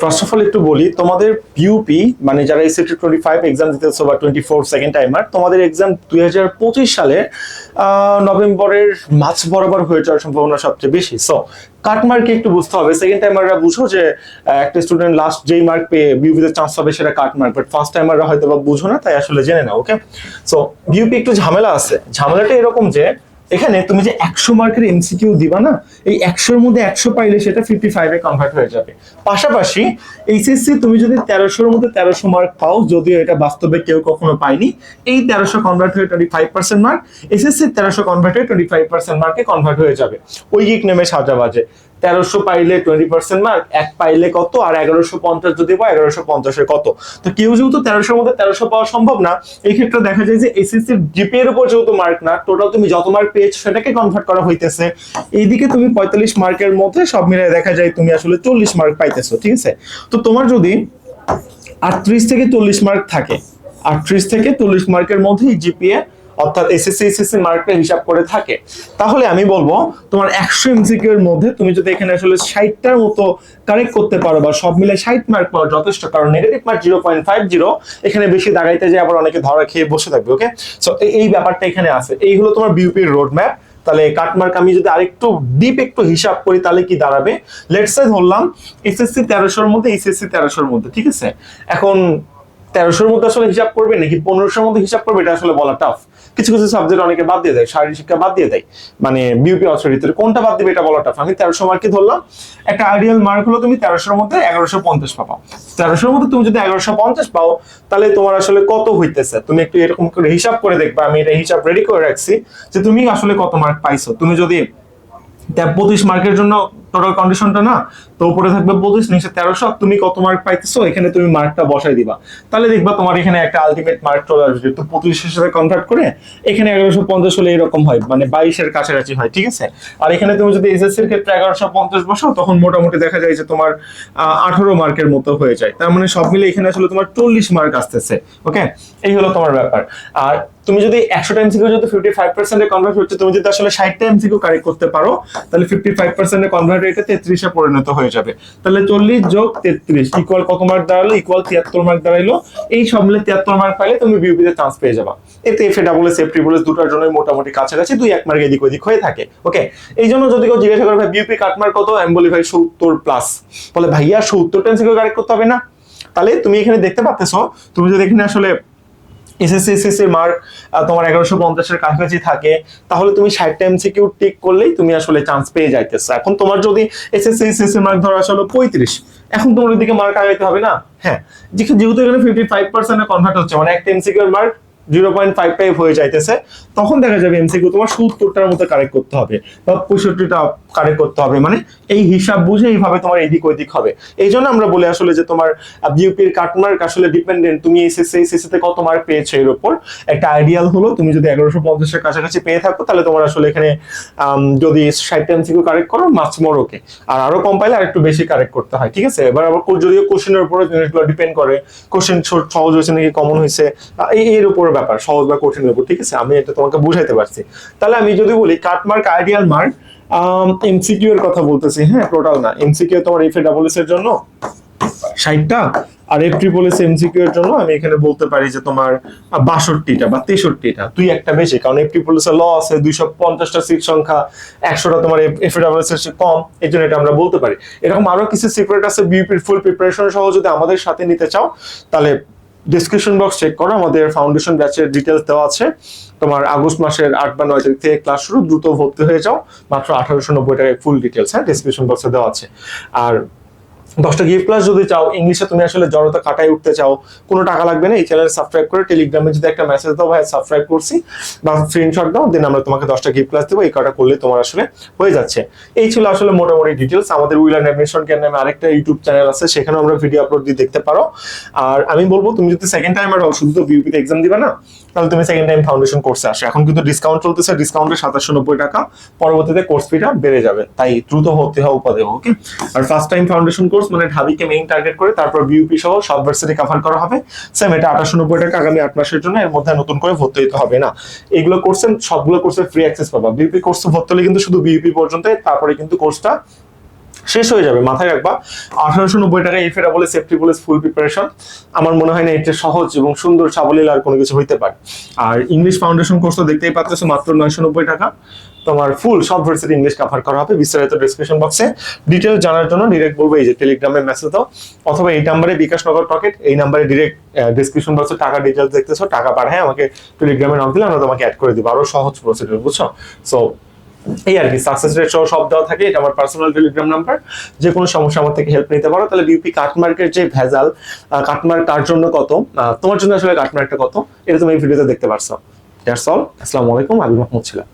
First of all একটু বলি, তোমাদের পিউপি মানে যারা এসএসসি টোয়েন্টি ফাইভ এক্সাম দিতেছো বা টোয়েন্টি ফোর সেকেন্ড টাইমার তোমাদের এক্সাম দুই হাজার পঁচিশ সালে নভেম্বরের মাঝ বরাবর হয়ে যাওয়ার সম্ভাবনা সবচেয়ে বেশি। সো কাটমার্কে একটু বুঝতে হবে। সেকেন্ড টাইমাররা বুঝো যে একটা স্টুডেন্ট লাস্ট যেই মার্ক পেয়ে বিউপিতে চান্স হবে সেটা কাটমার্ক বাট ফার্স্ট টাইমাররা হয়তো বা বুঝো না, তাই আসলে জেনে নাও ওকে সো বিউপি একটু ঝামেলা আছে। ঝামেলাটা এরকম যে এখানে তুমি যে একশো মার্কের এমসিকিউ দিবা না, এই একশোর মধ্যে একশো পাইলে সেটা ফিফটি ফাইভে কনভার্ট হয়ে যাবে। পাশাপাশি এইচএসসি তুমি যদি তেরোশোর মধ্যে তেরোশো মার্ক পাও, যদিও এটা বাস্তবে কেউ কখনো পায়নি, এই তেরোশো কনভার্ট হয়ে twenty five percent mark SSC তেরোশো কনভার্ট হয়ে টোয়েন্টি ফাইভ পার্সেন্ট মার্কে কনভার্ট হয়ে যাবে। ওই গিক নেমে সাজা বাজে। তেরোশো পাইলে টোয়েন্টি পার্সেন্ট মার্ক এক পাইলে কত? আর এগারোশো পঞ্চাশ যদি পাও, এগারোশো পঞ্চাশের কত? তো কেউ যেহেতু তেরোশোর মধ্যে তেরোশো পাওয়া সম্ভব না, এই ক্ষেত্রে দেখা যায় যে এসএসসির জিপি এর উপর যেহেতু মার্ক না টোটাল তুমি যত মার্ক পেয়েছ সেটাকে কনভার্ট করা হইতেছে। এইদিকে তুমি পঁয়তাল্লিশ মার্কের মধ্যে সব মিলিয়ে দেখা যায় তুমি আসলে চল্লিশ মার্ক পাইতেছো, ঠিক আছে? তো তোমার যদি আটত্রিশ থেকে চল্লিশ মার্ক থাকে, আটত্রিশ থেকে চল্লিশ মার্কের মধ্যেই জিপিএ অর্থাৎ এসএসসি এসএসসি মার্কটা হিসাব করে থাকে। তাহলে আমি বলব, তোমার একশো এমসিকিউ এর মধ্যে তুমি যদি এখানে আসলে ষাটটার মতো কারেক্ট করতে পারো বা সব মিলে ষাট মার্ক পাওয়া যথেষ্ট, কারণ negative mark zero point five zero এখানে বেশি দাঁড়াইতে যায় আবার অনেকে ধরা খেয়ে বসে থাকবে ওকে সো এই ব্যাপারটা এখানে আছে। এই হলো তোমার বিউপির রোড ম্যাপ তাহলে কাটমার্ক আমি যদি আরেকটু ডিপ একটু হিসাব করি, তাহলে কি দাঁড়াবে? লেটস ধরলাম এসএসসি তেরোশোর মধ্যে এইচএসসি তেরোশোর মধ্যে, ঠিক আছে? এখন তেরোশোর মধ্যে আসলে হিসাব করবে নাকি পনেরোশোর মধ্যে হিসাব করবে, এটা আসলে বলা টাফ কিছু কিছু সাবজেক্ট অনেকে বাদ দিয়ে দেয়, শারীরিক শিক্ষা বাদ দিয়ে দেয়। মানে বিউপি অথরিটিতে কোনটা বাদ দিবে এটা বলা টাফ আমি তেরোশো মার্কে ধরলাম, একটা আইডিয়াল মার্ক হলো তুমি তেরোশোর মধ্যে এগারোশো পঞ্চাশ পাবা। তেরোশোর মধ্যে তুমি যদি এগারোশো পঞ্চাশ পাও, তাহলে তোমার আসলে কত হইতেছে? তুমি একটু এরকম করে হিসাব করে দেখবা, আমি এটা হিসাব রেডি করে রাখছি যে তুমি আসলে কত মার্ক পাইছো। তুমি যদি পঁচিশ মার্কের জন্য টোটাল কন্ডিশনটা না, তো উপরে থাকবে পঁচিশ, নিচে তেরোশো। তুমি কত মার্ক পাইতেছো, এখানে তুমি মার্কটা বসাই দিবা। তাহলে দেখবা তোমার এখানে একটা আলটিমেট মার্ক চলে আসবে। তো পঁচিশের সাথে কনভার্ট করে এখানে এগারোশো পঞ্চাশ হলে এরকম হয় মানে বাইশের কাছাকাছি হয়, ঠিক আছে? আর এখানে তুমি যদি এসএসসির ক্ষেত্রে এগারোশো পঞ্চাশ বসাও তখন মোটামুটি দেখা যায় যে তোমার আঠারো মার্কের মতো হয়ে যায়। তার মানে সব মিলে এখানে আসলে তোমার চল্লিশ মার্ক আসতেছে ওকে এই হলো তোমার ব্যাপার। আর তুমি যদি একশো টাইম সিকিউ যদি ফিফটি ফাইভ পার্সেন্টে কনভার্ট হচ্ছে, তুমি যদি আসলে ষাট টাইম সিকিউ কারেক্ট করতে পারো, তাহলে ফিফটি ফাইভ পার্সেন্টে কনভার্ট রেটে তেত্রিশে পরিণত হয়ে যাবে। তাহলে চল্লিশ যোগ তেত্রিশ ইকুয়াল কত মার্ক দাঁড়াল? ইকুয়াল তিয়াত্তর মার্ক দাঁড়াইলো। এই সব মিলে তিয়াত্তর মার্ক পাইলে তুমি বিউপিতে চান্স পেয়ে যাবা। এতে F A double S F triple S দুটার জন্য মোটামুটি কাছাকাছি, দুই এক মার্ক এদিক ওদিক হয়ে থাকে। ওকে এই জন্য যদি কেউ জিজ্ঞাসা করে, ভাই বিউপি কাটমার্ক কত? আমি বলি, ভাই, সত্তর প্লাস বলে, ভাইয়া সত্তর টাইম সিকিউ কারেক্ট করতে হবে না। তাহলে তুমি এখানে দেখতে পাচ্তেছো তুমি যদি এখানে আসলে এসএসসি এসএসসি মার্ক তোমার এগারোশো পঞ্চাশের কাছাকাছি থাকে, তাহলে তুমি ষাটটা টাইম সিকিউর টিক করলেই তুমি আসলে চান্স পেয়ে যাইতেছো। এখন তোমার যদি এসএসসি এসএসসি মার্ক ধরো আসলে পঁয়ত্রিশ, এখন তোমার ওইদিকে মার্ক আগাইতে হবে না? হ্যাঁ যেহেতু এখানে ফিফটি ফাইভ পার্সেন্টে কনভার্ট হচ্ছে মানে একটা এমসিকিউর মার্ক জিরো পয়েন্ট ফাইভ হয়ে যাইতেছে, তখন দেখা যাবে এমসিকিউ তোমার মতো কারেক্ট করতে হবে বা পঁয়ষট্টিটা কারেক্ট করতে হবে মানে এই হিসাব বুঝে এইভাবে তোমার এদিক ওইদিক হবে। এই জন্য আমরা বলে আসলে যে তোমার বিউপির কাটমার্ক আসলে ডিপেন্ডেন্ট তুমি কত মার্ক পেয়েছ এর উপর? একটা আইডিয়াল হলো তুমি যদি এগারোশো পঞ্চাশের কাছাকাছি পেয়ে থাকো, তাহলে তোমার আসলে এখানে যদি ষাট এমসিকিউ কারেক্ট করো মাছ মোর ওকে আর আরও কম পাইলে আর একটু বেশি কারেক্ট করতে হয়, ঠিক আছে? এবার আবার যদিও কোশ্চেনের উপরে জিনিসগুলো ডিপেন্ড করে কোশ্চেন সহজ হয়েছে নাকি কমন হয়েছে এর উপরে ব্যাপার, সহজ বা কঠিনের উপর ঠিক আছে? আমি এটা তোমাকে বুঝাইতে পারছি। তাহলে আমি যদি বলি, কাটমার্ক আইডিয়াল মার্ক এমসিকিউ এর কথা বলতেছি হ্যাঁ? টোটাল না। এমসিকিউ তোমার এফ এ ডাবল এস এর জন্য ষাটটা, আর এফ ট্রিপল এস এমসিকিউ এর জন্য আমি এখানে বলতে পারি যে তোমার বাষট্টিটা বা তেষট্টিটা। তুই একটা বেশি, কারণ এফ ট্রিপল এস এর ল আছে, দুইশো পঞ্চাশটা সিট সংখ্যা, একশোটা তোমার এফ ডাবল এস এর কম, এই জন্য এটা আমরা বলতে পারি। এরকম আরও কিছু সিক্রেট আছে বিউপির ফুল প্রিপারেশন সহ যদি আমাদের সাথে নিতে চাও, তাহলে ডিসক্রিপশন বক্স চেক করো, আমাদের ফাউন্ডেশন ব্যাচের ডিটেলস দেওয়া আছে। তোমার আগস্ট মাসের আট বা নয় তারিখ থেকে ক্লাস শুরু, দ্রুত ভর্তি হয়ে যাও। মাত্র আঠারোশো নব্বই টাকায় ফুল ডিটেলস হ্যাঁ ডিসক্রিপশন বক্সে দেওয়া আছে। আর দশটা গিফট ক্লাস যদি চাও ইংলিশে তুমি আসলে জড়তা কাটায় উঠতে চাও, কোনো টাকা লাগবে না, এই চ্যানেল সাবস্ক্রাইব করে টেলিগ্রামে যদি একটা মেসেজ দাও ভাই সাবস্ক্রাইব করছি বা স্ক্রিনশট দাও দেন আমরা তোমাকে দশটা গিফট ক্লাস দেবো, এই কটা করলে তোমার আসলে হয়ে যাচ্ছে। এই ছিল আসলে মোটামুটি ডিটেলস আমাদের উইল অ্যান্ড অ্যাডমিশন কেন নামে আরেকটা ইউটিউব চ্যানেল আছে, সেখানেও আমরা ভিডিও আপলোড দিয়ে দেখতে পারো। আর আমি বলব, তুমি যদি সেকেন্ড টাইম আর শুধু তো বিউপিতে এক্সাম দিবে না, তাহলে তুমি সেকেন্ড টাইম ফাউন্ডেশন কোর্সে আসো। এখন কিন্তু ডিসকাউন্ট চলতেছে ডিসকাউন্টে সাতাশশো নব্বই টাকা, পরবর্তীতে কোর্স ফিটা বেড়ে যাবে। তাই দ্রুত হতে হওয়া উপাদেয় ওকে আর ফার্স্ট টাইম ফাউন্ডেশন কোর্স মানে ঢাবিকে মেইন টার্গেট করে, তারপর বিউপি সহ সব ভার্সিটি কভার করা হবে। সেম এটা আঠাশো নব্বই টাকা আগামী আট মাসের জন্য, এর মধ্যে নতুন করে ভর্তি হতে হবে না। এগুলো কোর্সে সবগুলো কোর্সে ফ্রি অ্যাক্সেস পাবা। বিউপি কোর্স ভর্তি হলে কিন্তু শুধু বিউপি পর্যন্ত তারপরে কিন্তু কোর্সটা শেষ হয়ে যাবে। মাথায় রাখবা, আঠারোশো নব্বই টাকা এফেরা বলে সেফটি বলে ফুল প্রিপারেশন আমার মনে হয় না এটা সহজ এবং সুন্দর সাবলীল আর কোনো কিছু হইতে পারে। আর ইংলিশ ফাউন্ডেশন কোর্স তো দেখতেই পাচ্ছ মাত্র নয়শো নব্বই টাকা। তোমার ফুল সব ভার্সিটি ইংলিশ কভার করা হবে, বিস্তারিত ডিসক্রিপশন বক্সে ডিটেল জানার জন্য ডিরেক্ট বলব, এই যে টেলিগ্রামে মেসেজ দাও। অথবা এই নাম্বারে বিকাশ নগর টকেট এই নাম্বারে ডিরেক্ট ডিসক্রিপশন বক্সে টাকা ডিটেলস দেখতেছো, টাকা পাঠায় আমাকে টেলিগ্রামে নক দিলে আমরা তোমাকে অ্যাড করে দিব। আরও সহজ প্রসিডিউর বুঝছ? সো এই আর কি সাকসেস রেট সহ সব দেওয়া থাকে, এটা আমার পার্সোনাল টেলিগ্রাম নাম্বার যে কোনো সমস্যা আমার থেকে হেল্প নিতে পারো। তাহলে বিউপি কাটমার্কের যে ভেজাল কাটমার্ক কার জন্য কত? তোমার জন্য আসলে কাটমার্কটা কত? এটা তুমি এই ভিডিওতে দেখতে পারছ। দ্যাটস অল আসসালামু আলাইকুম আবি মাহমুদ ছিলাম।